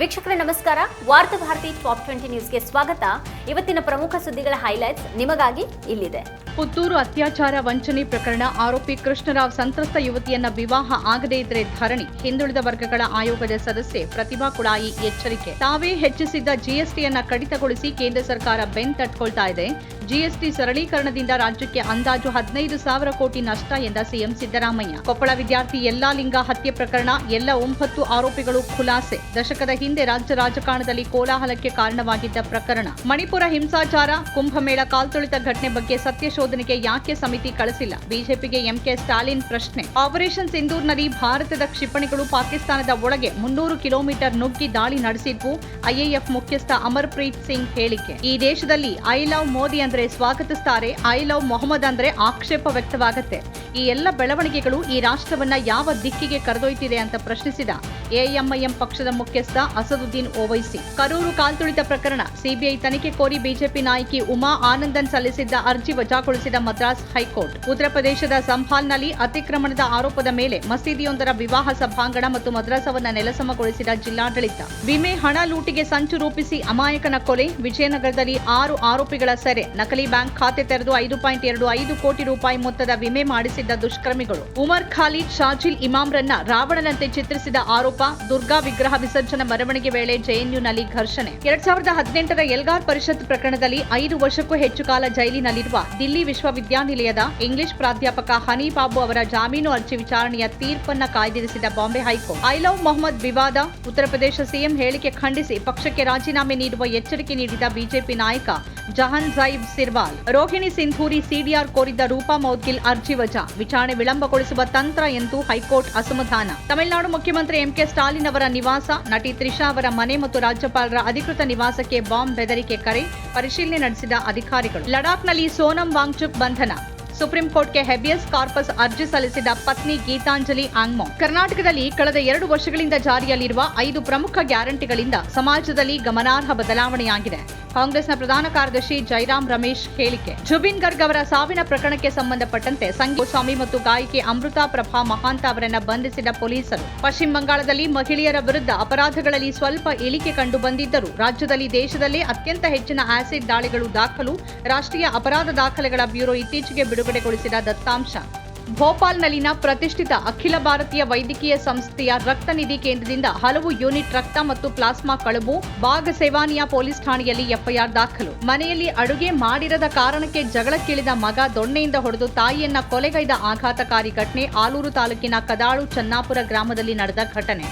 ವೀಕ್ಷಕರೇ, ನಮಸ್ಕಾರ. ವಾರ್ತಾ ಭಾರತಿ ಟಾಪ್ ಟ್ವೆಂಟಿ ನ್ಯೂಸ್ಗೆ ಸ್ವಾಗತ. ಇವತ್ತಿನ ಪ್ರಮುಖ ಸುದ್ದಿಗಳ ಹೈಲೈಟ್ಸ್ ನಿಮಗಾಗಿ ಇಲ್ಲಿದೆ. ಪುತ್ತೂರು ಅತ್ಯಾಚಾರ ವಂಚನೆ ಪ್ರಕರಣ ಆರೋಪಿ ಕೃಷ್ಣರಾವ್ ಸಂತ್ರಸ್ತ ಯುವತಿಯನ್ನ ವಿವಾಹ ಆಗದೇ ಇದ್ರೆ ಧರಣಿ. ಹಿಂದುಳಿದ ವರ್ಗಗಳ ಆಯೋಗದ ಸದಸ್ಯೆ ಪ್ರತಿಭಾ ಕುಡಾಯಿ ಎಚ್ಚರಿಕೆ. ತಾವೇ ಹೆಚ್ಚಿಸಿದ್ದ ಜಿಎಸ್ಟಿಯನ್ನ ಕಡಿತಗೊಳಿಸಿ ಕೇಂದ್ರ ಸರ್ಕಾರ ಬೆನ್ ತಟ್ಕೊಳ್ತಾ ಇದೆ. ಜಿಎಸ್ಟಿ ಸರಳೀಕರಣದಿಂದ ರಾಜ್ಯಕ್ಕೆ ಅಂದಾಜು ಹದಿನೈದು ಸಾವಿರ ಕೋಟಿ ನಷ್ಟ ಎಂದ ಸಿಎಂ ಸಿದ್ದರಾಮಯ್ಯ. ಕೊಪ್ಪಳ ವಿದ್ಯಾರ್ಥಿ ಎಲ್ಲಾ ಲಿಂಗ ಹತ್ಯೆ ಪ್ರಕರಣ, ಎಲ್ಲ ಒಂಬತ್ತು ಆರೋಪಿಗಳು ಖುಲಾಸೆ. ದಶಕದ ಹಿಂದೆ ರಾಜ್ಯ ರಾಜಕಾರಣದಲ್ಲಿ ಕೋಲಾಹಲಕ್ಕೆ ಕಾರಣವಾಗಿದ್ದ ಪ್ರಕರಣ. ಮಣಿಪುರ ಹಿಂಸಾಚಾರ, ಕುಂಭಮೇಳ ಕಾಲ್ತುಳಿತ ಘಟನೆ ಬಗ್ಗೆ ಸತ್ಯಶೋಧನೆಗೆ ಯಾಕೆ ಸಮಿತಿ ಕಳಿಸಿಲ್ಲ? ಬಿಜೆಪಿಗೆ ಎಂಕೆ ಸ್ಟಾಲಿನ್ ಪ್ರಶ್ನೆ. ಆಪರೇಷನ್ ಸಿಂಧೂರ್ನಲ್ಲಿ ಭಾರತದ ಕ್ಷಿಪಣಿಗಳು ಪಾಕಿಸ್ತಾನದ ಒಳಗೆ ಮುನ್ನೂರು ಕಿಲೋಮೀಟರ್ ನುಗ್ಗಿ ದಾಳಿ ನಡೆಸಿದ್ವು ಐಎಎಫ್ ಮುಖ್ಯಸ್ಥ ಅಮರ್ಪ್ರೀತ್ ಸಿಂಗ್ ಹೇಳಿಕೆ. ಈ ದೇಶದಲ್ಲಿ ಐ ಲವ್ ಮೋದಿ ಅಂದ್ರೆ ಸ್ವಾಗತಿಸ್ತಾರೆ, ಐ ಲವ್ ಮೊಹಮ್ಮದ್ ಅಂದ್ರೆ ಆಕ್ಷೇಪ ವ್ಯಕ್ತವಾಗುತ್ತೆ. ಈ ಎಲ್ಲ ಬೆಳವಣಿಗೆಗಳು ಈ ರಾಷ್ಟ್ರವನ್ನ ಯಾವ ದಿಕ್ಕಿಗೆ ಕರೆದೊಯ್ತಿದೆ ಅಂತ ಪ್ರಶ್ನಿಸಿದ ಎಐಎಂಐಎಂ ಪಕ್ಷದ ಮುಖ್ಯಸ್ಥ ಅಸದುದ್ದೀನ್ ಓವೈಸಿ. ಕರೂರು ಕಾಲ್ತುಳಿತ ಪ್ರಕರಣ, ಸಿಬಿಐ ತನಿಖೆ ಕೋರಿ ಬಿಜೆಪಿ ನಾಯಕಿ ಉಮಾ ಆನಂದನ್ ಸಲ್ಲಿಸಿದ್ದ ಅರ್ಜಿ ವಜಾಗೊಳಿಸಿದ ಮದ್ರಾಸ್ ಹೈಕೋರ್ಟ್. ಉತ್ತರ ಪ್ರದೇಶದ ಸಂಭಾಲ್ನಲ್ಲಿ ಅತಿಕ್ರಮಣದ ಆರೋಪದ ಮೇಲೆ ಮಸೀದಿಯೊಂದರ ವಿವಾಹ ಸಭಾಂಗಣ ಮತ್ತು ಮದ್ರಾಸವನ್ನ ನೆಲಸಮಗೊಳಿಸಿದ ಜಿಲ್ಲಾಡಳಿತ. ವಿಮೆ ಹಣ ಲೂಟಿಗೆ ಸಂಚು ರೂಪಿಸಿ ಅಮಾಯಕನ ಕೊಲೆ, ವಿಜಯನಗರದಲ್ಲಿ ಆರು ಆರೋಪಿಗಳ ಸೆರೆ. ನಕಲಿ ಬ್ಯಾಂಕ್ ಖಾತೆ ತೆರೆದು ಐದು ಪಾಯಿಂಟ್ ಎರಡು ಐದು ಕೋಟಿ ರೂಪಾಯಿ ಮೊತ್ತದ ವಿಮೆ ಮಾಡಿಸಿದ್ದ ದುಷ್ಕರ್ಮಿಗಳು. ಉಮರ್ ಖಾಲಿದ್, ಶಾಜಿಲ್ ಇಮಾಮ್ರನ್ನ ರಾವಣನಂತೆ ಚಿತ್ರಿಸಿದ ಆರೋಪ, ದುರ್ಗಾ ವಿಗ್ರಹ ವಿಸರ್ಜನೆ ಮೆರವಣಿಗೆ ವೇಳೆ ಜೆಎನ್ಯುನಲ್ಲಿ ಘರ್ಷಣೆ. ಎರಡ್ ಸಾವಿರದ ಹದಿನೆಂಟರ ಎಲ್ಗಾರ್ ಪರಿಷತ್ ಪ್ರಕರಣದಲ್ಲಿ ಐದು ವರ್ಷಕ್ಕೂ ಹೆಚ್ಚು ಕಾಲ ಜೈಲಿನಲ್ಲಿರುವ ದಿಲ್ಲಿ ವಿಶ್ವವಿದ್ಯಾನಿಲಯದ ಇಂಗ್ಲಿಷ್ ಪ್ರಾಧ್ಯಾಪಕ ಹನಿ ಬಾಬು ಅವರ ಜಾಮೀನು ಅರ್ಜಿ ವಿಚಾರಣೆಯ ತೀರ್ಪನ್ನ ಕಾಯ್ದಿರಿಸಿದ Bombay high court. I love Mohammad ವಿವಾದ, ಉತ್ತರ ಪ್ರದೇಶ ಸಿಎಂ ಹೇಳಿಕೆ ಖಂಡಿಸಿ, ಪಕ್ಷಕ್ಕೆ ರಾಜೀನಾಮೆ ನೀಡುವ ಎಚ್ಚರಿಕೆ ನೀಡಿದ ಬಿಜೆಪಿ ನಾಯಕ ಜಹನ್ ಜೈಬ್ ಸಿರ್ವಾಲ್. ರೋಹಿಣಿ ಸಿಂಧೂರಿ, ಸಿಡಿಆರ್ ಕೋರಿದ್ದ ರೂಪಾ ಮೌದ್ಗಿಲ್ ಅರ್ಜಿ ವಜಾ. ವಿಚಾರಣೆ ವಿಳಂಬಗೊಳಿಸುವ ತಂತ್ರ ಎಂದು ಹೈಕೋರ್ಟ್ ಅಸಮಾಧಾನ. ತಮಿಳುನಾಡು ಮುಖ್ಯಮಂತ್ರಿ ಎಂಕೆ ಸ್ಟಾಲಿನ್ ಅವರ ನಿವಾಸ, ನಟಿ ತ್ರಿಷಾ ಅವರ ಮನೆ ಮತ್ತು ರಾಜ್ಯಪಾಲರ ಅಧಿಕೃತ ನಿವಾಸಕ್ಕೆ ಬಾಂಬ್ ಬೆದರಿಕೆ ಕರೆ ಪರಿಶೀಲನೆ ನಡೆಸಿದ ಅಧಿಕಾರಿಗಳು. ಲಡಾಖ್ನಲ್ಲಿ ಸೋನಂ ವಾಂಗ್ಚುಕ್ ಬಂಧನ. ಸುಪ್ರೀಂ ಕೋರ್ಟ್ಗೆ ಹೆಬಿಯಸ್ ಕಾರ್ಪಸ್ ಅರ್ಜಿ ಸಲ್ಲಿಸಿದ ಪತ್ನಿ ಗೀತಾಂಜಲಿ ಆಂಗ್ಮೋ. ಕರ್ನಾಟಕದಲ್ಲಿ ಕಳೆದ ಎರಡು ವರ್ಷಗಳಿಂದ ಜಾರಿಯಲ್ಲಿರುವ ಐದು ಪ್ರಮುಖ ಗ್ಯಾರಂಟಿಗಳಿಂದ ಸಮಾಜದಲ್ಲಿ ಗಮನಾರ್ಹ ಬದಲಾವಣೆಯಾಗಿದೆ. ಕಾಂಗ್ರೆಸ್ನ ಪ್ರಧಾನ ಕಾರ್ಯದರ್ಶಿ ಜೈರಾಮ್ ರಮೇಶ್ ಹೇಳಿಕೆ. ಜುಬಿನ್ ಗರ್ಗ್ ಅವರ ಸಾವಿನ ಪ್ರಕರಣಕ್ಕೆ ಸಂಬಂಧಪಟ್ಟಂತೆ ಸಂಗೀತ ಸ್ವಾಮಿ ಮತ್ತು ಗಾಯಕಿ ಅಮೃತಾ ಪ್ರಭಾ ಮಹಾಂತ ಅವರನ್ನ ಬಂಧಿಸಿದ ಪೊಲೀಸರು. ಪಶ್ಚಿಮ ಬಂಗಾಳದಲ್ಲಿ ಮಹಿಳೆಯರ ವಿರುದ್ಧ ಅಪರಾಧಗಳಲ್ಲಿ ಸ್ವಲ್ಪ ಇಳಿಕೆ ಕಂಡು ಬಂದಿದ್ದರೂ. ರಾಜ್ಯದಲ್ಲಿ ದೇಶದಲ್ಲೇ ಅತ್ಯಂತ ಹೆಚ್ಚಿನ ಆಸಿಡ್ ದಾಳಿಗಳು ದಾಖಲು, ರಾಷ್ಟ್ರೀಯ ಅಪರಾಧ ದಾಖಲೆಗಳ ಬ್ಯೂರೋ ಇತ್ತೀಚೆಗೆ ಬಿಡುಗಡೆಗೊಳಿಸಿದ ದತ್ತಾಂಶ. ಭೋಪಾಲ್ನಲ್ಲಿನ ಪ್ರತಿಷ್ಠಿತ ಅಖಿಲ ಭಾರತೀಯ ವೈದ್ಯಕೀಯ ಸಂಸ್ಥೆಯ ರಕ್ತ ನಿಧಿ ಕೇಂದ್ರದಿಂದ ಹಲವು ಯೂನಿಟ್ ರಕ್ತ ಮತ್ತು ಪ್ಲಾಸ್ಮಾ ಕಳುವು ಬಾಗ್ ಸೇವಾನಿಯ ಪೊಲೀಸ್ ಠಾಣೆಯಲ್ಲಿ ಎಫ್ಐಆರ್ ದಾಖಲು. ಮನೆಯಲ್ಲಿ ಅಡುಗೆ ಮಾಡಿರದ ಕಾರಣಕ್ಕೆ ಜಗಳಕ್ಕಿಳಿದ ಮಗ ದೊಣ್ಣೆಯಿಂದ ಹೊಡೆದು ತಾಯಿಯನ್ನ ಕೊಲೆಗೈದ ಆಘಾತಕಾರಿ ಘಟನೆ ಆಲೂರು ತಾಲೂಕಿನ ಕದಾಳು ಚನ್ನಾಪುರ ಗ್ರಾಮದಲ್ಲಿ ನಡೆದ ಘಟನೆ.